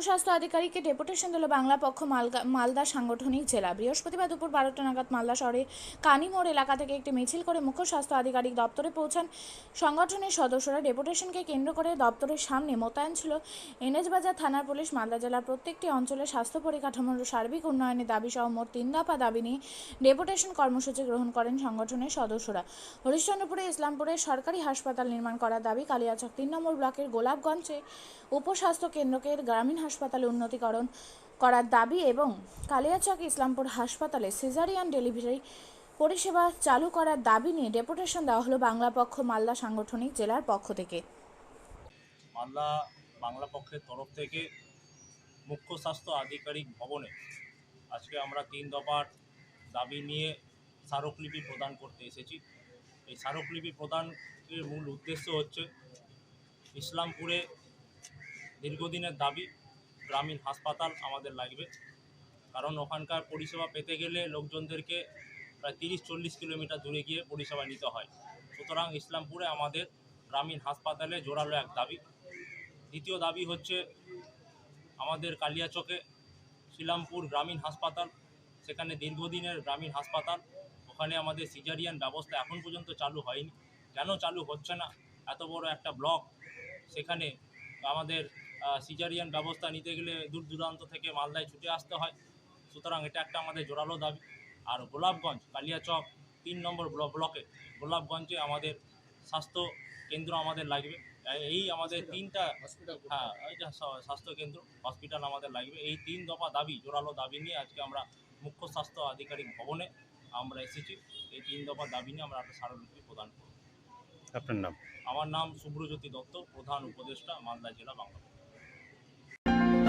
স্বাস্থ্য আধিকারিককে ডেপুটেশন দিল বাংলা পক্ষ মালগা- মালদা সাংগঠনিক জেলা। বৃহস্পতিবার দুপুর বারোটা নাগাদ মালদা শহরে কানিমোড় এলাকা থেকে একটি মিছিল করে মুখ্য স্বাস্থ্য আধিকারিক দপ্তরে পৌঁছান। সংগঠনের সদস্যরা ডেপুটেশনকে কেন্দ্র করে দপ্তরের সামনে মোতায়েন ছিল। এনএচ বাজার থানার পুলিশ মালদা জেলার প্রত্যেকটি অঞ্চলে স্বাস্থ্য পরিকাঠামোর সার্বিক উন্নয়নের দাবি সহ মোট তিন দফা দাবি নিয়ে ডেপুটেশন কর্মসূচি গ্রহণ করেন সংগঠনের সদস্যরা। হরিশ্চন্দ্রপুরে ইসলামপুরে সরকারি হাসপাতাল নির্মাণ করার দাবি কালিয়াচক তিন নম্বর ব্লকের গোলাপগঞ্জে উপস্বাস্থ্য কেন্দ্রকে গ্রামীণ হাসপাতালে উন্নতিকরণ করার দাবি এবং কালিয়াচক ইসলামপুর হাসপাতালে সিজারিয়ান ডেলিভারি পরিষেবা চালু করার দাবি নিয়ে ডেপুটেশন দেওয়া হলো বাংলা পক্ষ মালদা সাংগঠনিক জেলার পক্ষ থেকে। মালদা বাংলা পক্ষের তরফ থেকে মুখ্য স্বাস্থ্য আধিকারিক ভবনে আজকে আমরা তিন দফার দাবি নিয়ে স্মারকলিপি প্রদান করতে এসেছি। এই স্মারকলিপি প্রদানের মূল উদ্দেশ্য হচ্ছে ইসলামপুরে দীর্ঘদিনের দাবি, গ্রামীণ হাসপাতাল আমাদের লাগবে। কারণ ওখানকার পরিষেবা পেতে গেলে লোকজনদেরকে প্রায় তিরিশ, চল্লিশ কিলোমিটার দূরে গিয়ে পরিষেবা নিতে হয়। সুতরাং ইসলামপুরে আমাদের গ্রামীণ হাসপাতালে জোরালো এক দাবি। দ্বিতীয় দাবি হচ্ছে আমাদের কালিয়াচকে শিলামপুর গ্রামীণ হাসপাতাল, সেখানে দীর্ঘদিনের গ্রামীণ হাসপাতাল, ওখানে আমাদের সিজারিয়ান ব্যবস্থা এখন পর্যন্ত চালু হয়নি। কেন চালু হচ্ছে না? এত বড় একটা ব্লক, সেখানে আমাদের সিজারিয়ান ব্যবস্থা নিতে গেলে দূর দূরান্ত থেকে মালদায় ছুটে আসতে হয়। সুতরাং এটা একটা আমাদের জোরালো দাবি। আর গোলাপগঞ্জ কালিয়াচক তিন নম্বর ব্লক ব্লকে গোলাপগঞ্জে আমাদের স্বাস্থ্য কেন্দ্র আমাদের লাগবে। এই আমাদের তিনটা হ্যাঁ এই যে স্বাস্থ্য কেন্দ্র হসপিটাল আমাদের লাগবে। এই তিন দফা দাবি জোরালো দাবি নিয়ে আজকে আমরা মুখ্য স্বাস্থ্য আধিকারিক ভবনে আমরা এসেছি। এই তিন দফা দাবি নিয়ে আমরা একটা স্মারকলিপি প্রদান করব। আপনার নাম? আমার নাম শুভ্রজ্যোতি দত্ত প্রধান উপদেষ্টা মালদা জেলা বাংলা